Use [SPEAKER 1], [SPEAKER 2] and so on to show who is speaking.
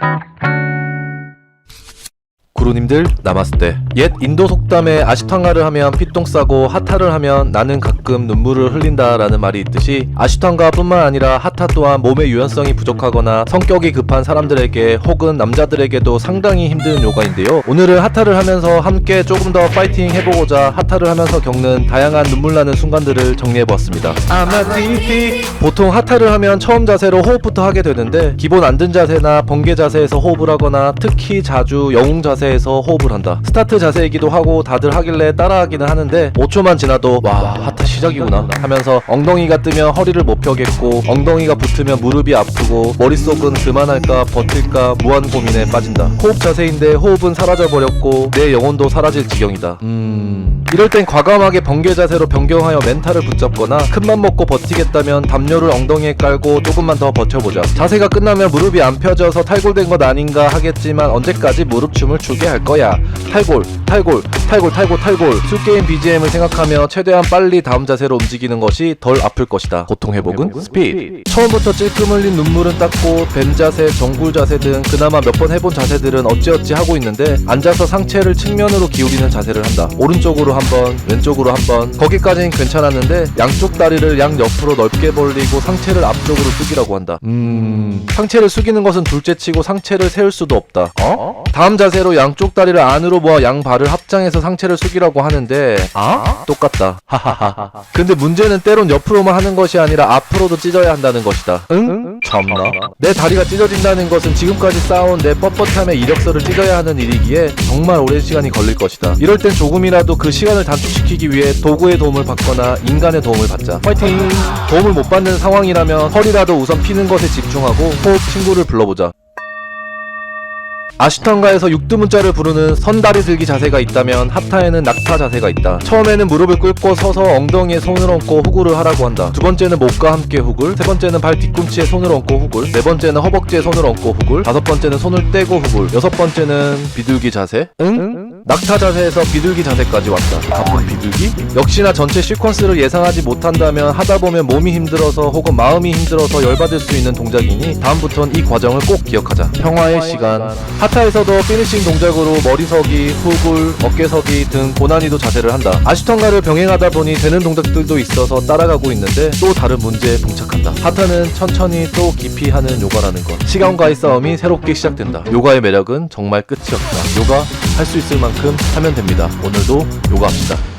[SPEAKER 1] Thank you. 구루님들 나마스테. 옛 인도 속담에 아시탄가를 하면 피똥 싸고 핫타를 하면 나는 가끔 눈물을 흘린다 라는 말이 있듯이 아시탄가뿐만 아니라 핫타 또한 몸의 유연성이 부족하거나 성격이 급한 사람들에게 혹은 남자들에게도 상당히 힘든 요가인데요. 오늘은 핫타를 하면서 함께 조금 더 파이팅 해보고자 핫타를 하면서 겪는 다양한 눈물 나는 순간들을 정리해보았습니다. 보통 핫타를 하면 처음 자세로 호흡부터 하게 되는데 기본 앉은 자세나 번개 자세에서 호흡을 하거나 특히 자주 영웅 자세에서 호흡을 한다. 스타트 자세이기도 하고 다들 하길래 따라하기는 하는데 5초만 지나도 와 핫타 시작이구나 하면서 엉덩이가 뜨면 허리를 못 펴겠고 엉덩이가 붙으면 무릎이 아프고 머릿속은 그만할까 버틸까 무한 고민에 빠진다. 호흡 자세인데 호흡은 사라져 버렸고 내 영혼도 사라질 지경이다. 음 이럴 땐 과감하게 번개 자세로 변경하여 멘탈을 붙잡거나 큰맘 먹고 버티겠다면 담요를 엉덩이에 깔고 조금만 더 버텨보자. 자세가 끝나면 무릎이 안 펴져서 탈골된 것 아닌가 하겠지만 언제까지 무릎춤을 추게 할 거야. 탈골, 탈골, 탈골, 탈골, 탈골. 술게임 BGM을 생각하며 최대한 빨리 다음 자세로 움직이는 것이 덜 아플 것이다. 고통 회복은 스피드. 처음부터 찔끔 흘린 눈물은 닦고 벤 자세, 정굴 자세 등 그나마 몇 번 해본 자세들은 어찌어찌 하고 있는데 앉아서 상체를 측면으로 기울이는 자세를 한다. 오른쪽으로 한 번, 왼쪽으로 한 번. 거기까지는 괜찮았는데 양쪽 다리를 양 옆으로 넓게 벌리고 상체를 앞쪽으로 숙이라고 한다. 음, 상체를 숙이는 것은 둘째치고 상체를 세울 수도 없다. 어? 다음 자세로 양쪽 다리를 안으로 모아 양 발을 합장해서 상체를 숙이라고 하는데 아? 똑같다. 하하하. 근데 문제는 때론 옆으로만 하는 것이 아니라 앞으로도 찢어야 한다는 것이다. 응? 참나. 내 다리가 찢어진다는 것은 지금까지 쌓아온 내 뻣뻣함의 이력서를 찢어야 하는 일이기에 정말 오랜 시간이 걸릴 것이다. 이럴 땐 조금이라도 그 시간 을 단축시키기 위해 도구의 도움을 받거나 인간의 도움을 받자. 파이팅! 도움을 못 받는 상황이라면 허리라도 우선 피는 것에 집중하고 호흡 친구를 불러보자. 아시탄가에서 육두문자를 부르는 선다리 들기 자세가 있다면 핫타에는 낙타 자세가 있다. 처음에는 무릎을 꿇고 서서 엉덩이에 손을 얹고 후구를 하라고 한다. 두 번째는 목과 함께 후굴, 세 번째는 발 뒤꿈치에 손을 얹고 후굴, 네 번째는 허벅지에 손을 얹고 후굴, 다섯 번째는 손을 떼고 후굴, 여섯 번째는 비둘기 자세. 응? 낙타 자세에서 비둘기 자세까지 왔다. 가쁜 비둘기? 역시나 전체 시퀀스를 예상하지 못한다면 하다 보면 몸이 힘들어서 혹은 마음이 힘들어서 열받을 수 있는 동작이니 다음부턴 이 과정을 꼭 기억하자. 평화의 시간. 하타에서도 피니싱 동작으로 머리서기, 후굴, 어깨서기 등 고난이도 자세를 한다. 아시턴가를 병행하다 보니 되는 동작들도 있어서 따라가고 있는데 또 다른 문제에 봉착한다. 하타는 천천히 또 깊이 하는 요가라는 것. 시간과의 싸움이 새롭게 시작된다. 요가의 매력은 정말 끝이 없다. 요가 할 수 있을 만큼 하면 됩니다. 오늘도 요가합시다.